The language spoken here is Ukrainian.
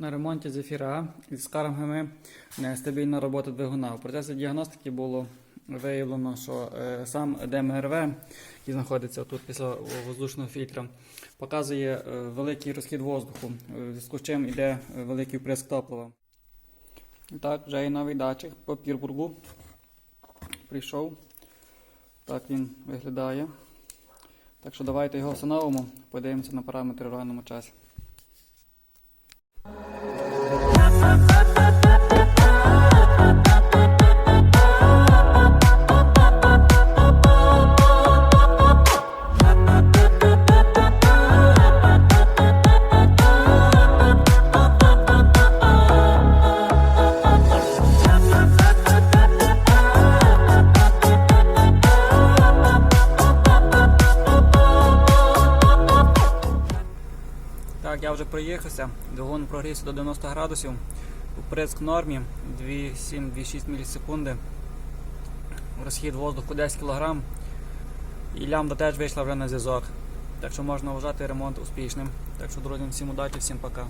На ремонті зефіра із скаргами нестабільна робота двигуна. В процесі діагностики було виявлено, що е, сам ДМРВ, який знаходиться тут після воздушного фільтра, показує е, великий розхід воздуху, е, в зв'язку з чим йде великий вприск топлива. І Так, вже є новий датчик по Пірбургу. Прийшов. Так він виглядає. Так що давайте його встановимо, подивимося на параметри в реальному часі. Так, я вже проїхався, двигун прогрівся до 90 градусів, вприск в нормі 2,7-2,6 мілісекунди, розхід воздуху 10 кг і лямбда теж вийшла вже на зв'язок. Так що можна вважати ремонт успішним. Так що, друзі, всім удачі, всім пока.